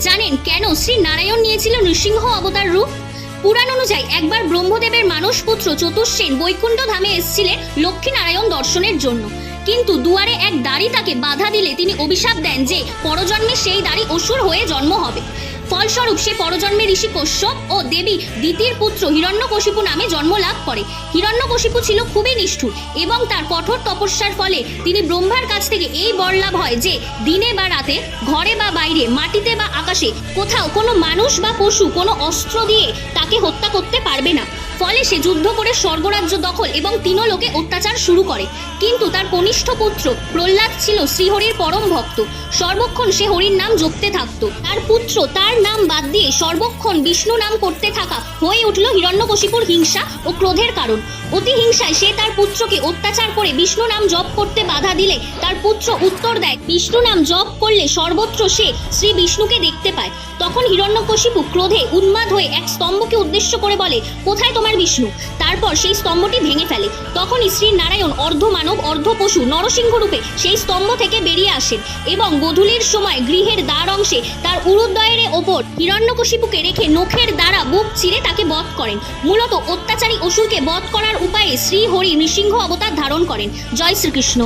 জানেন কেন শ্রী নারায়ণ নিয়েছিল নৃসিংহ অবতার রূপ? পুরাণ অনুযায়ী একবার ব্রহ্মদেবের মানসপুত্র চতুর্সেন বৈকুণ্ঠ ধামে এসেছিলেন লক্ষ্মীনারায়ণ দর্শনের জন্য। কিন্তু দুয়ারে এক দাড়ি তাকে বাধা দিলে তিনি অভিশাপ দেন যে পরজন্মে সেই দাড়ি অসুর হয়ে জন্ম হবে। ফলস্বরূপ সে পরজন্মে ঋষি কশ্যপ ও দেবী দ্বিতীয় পুত্র হিরণ্যকশিপু নামে জন্ম লাভ করে। হিরণ্যকশিপু ছিল খুবই নিষ্ঠুর এবং তার কঠোর তপস্যার ফলে তিনি ব্রহ্মার কাছ থেকে এই বর লাভ হয় যে দিনে বা রাতে ঘরে বা বাইরে, মাটিতে বা আকাশে কোথাও কোনো মানুষ বা পশু, কোনো অস্ত্র দিয়ে তাকে হত্যা করতে পারবে না। ফলে সে যুদ্ধ করে স্বর্গরাজ্য দখল এবং তিনলোকে অত্যাচার শুরু করে। কিন্তু তার কনিষ্ঠ পুত্র প্রহ্লাদ ছিল শ্রীহরির পরম ভক্ত। সর্বক্ষণ সে হরির নাম জপতে থাকত। তার পুত্র তার নাম বাদ দিয়ে সর্বক্ষণ বিষ্ণু নাম করতে থাকা হয়ে উঠল হিরণ্যকশিপুর হিংসা ও ক্রোধের কারণ। অতি হিংসায় সে তার পুত্রকে অত্যাচার করে বিষ্ণু নাম জপ করতে বাধা দিলে তার পুত্র উত্তর দেয়, বিষ্ণু নাম জপ করলে সর্বত্র সে শ্রী বিষ্ণুকে দেখতে পায় তখন হিরণ্যকশিপু ক্রোধে উন্মাদ হয়ে এক স্তম্ভকে উদ্দেশ্য করে বলে, কোথায় তোমার বিষ্ণু তারপর সেই স্তম্ভটি ভেঙে ফেলে। তখনই শ্রী নারায়ণ অর্ধ মানব অর্ধ পশু নরসিংহ রূপে সেই স্তম্ভ থেকে বেরিয়ে আসেন এবং গোধূলির সময় গৃহের দ্বার অংশে তার উরুদ্বয়ের ওপর হিরণ্যকশিপুকে রেখে নখের দ্বারা বুক চিরে তাকে বধ করেন। মূলত অত্যাচারী অসুরকে বধ করার উপায়ে শ্রী হরি নৃসিংহ অবতার ধারণ করেন। জয় শ্রীকৃষ্ণ।